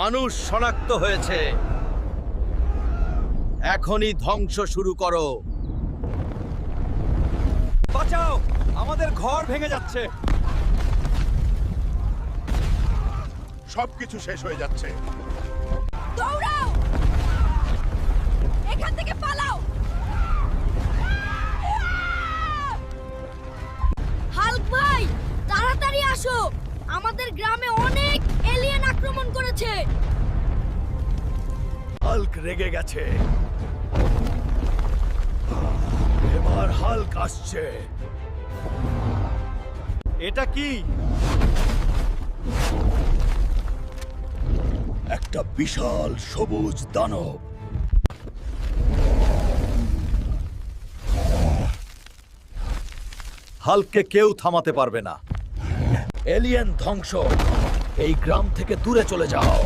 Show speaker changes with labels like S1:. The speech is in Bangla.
S1: মানুষ শনাক্ত হয়েছে। এখনই ধ্বংস শুরু করো। বাঁচাও! আমাদের ঘর ভেঙে যাচ্ছে।
S2: সবকিছু শেষ হয়ে যাচ্ছে।
S3: আমাদের গ্রামে অনেক আক্রমণ করেছে।
S1: হাল্ক রেগে গেছে। এবার হাল্ক আসছে। এটা কি?
S2: একটা বিশাল সবুজ দানব।
S1: হাল্ককে কেউ থামাতে পারবে না।
S2: এলিয়েন ধ্বংস। এই গ্রাম থেকে দূরে চলে যাও।